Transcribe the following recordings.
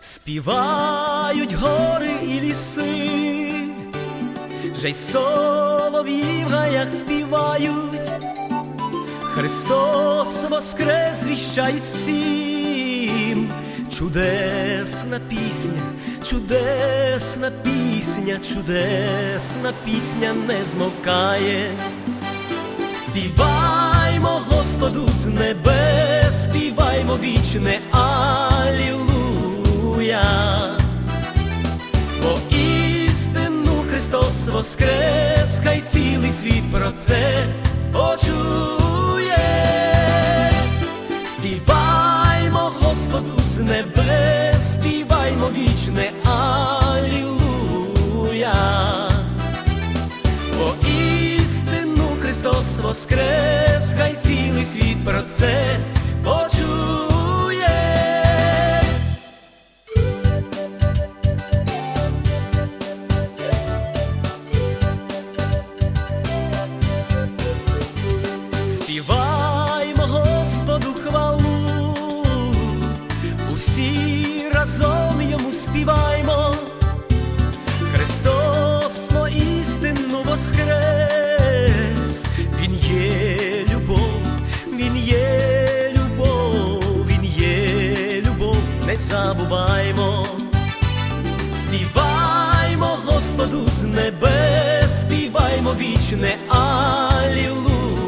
Співають гори і ліси, вже й солов'їв гаях співають, Христос воскрес віщають всім. Чудесна пісня, чудесна пісня, чудесна пісня не змовкає. Співаймо Господу з небес, співаймо вічне Алілуя. Бо істину Христос воскрес, хай цілий світ про це почує. Небес, співаймо вічне Алілуя. Бо істину Христос воскрес, Співаймо Господу з небес, співаймо вічне Алілуя.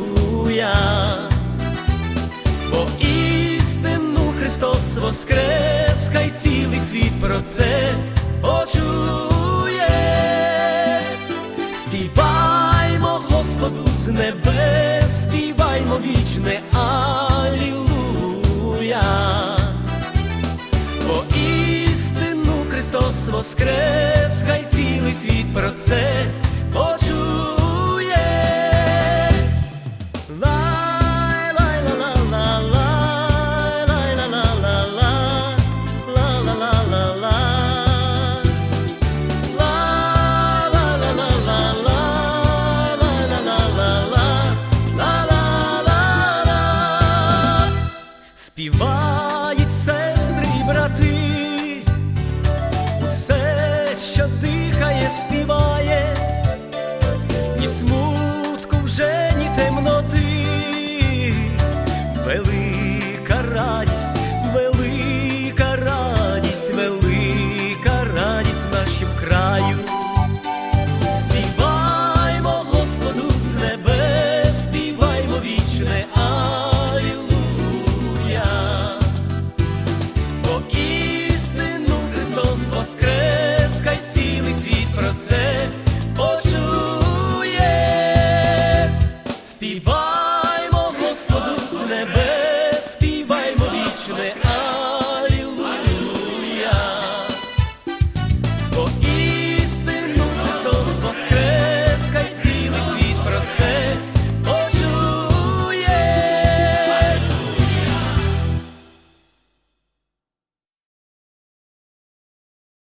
Бо істину Христос воскрес, хай цілий світ про це почує. Співаймо Господу з небес, співаймо вічне Алілуя. воскрес, хай цілий світ про це почує. Співай!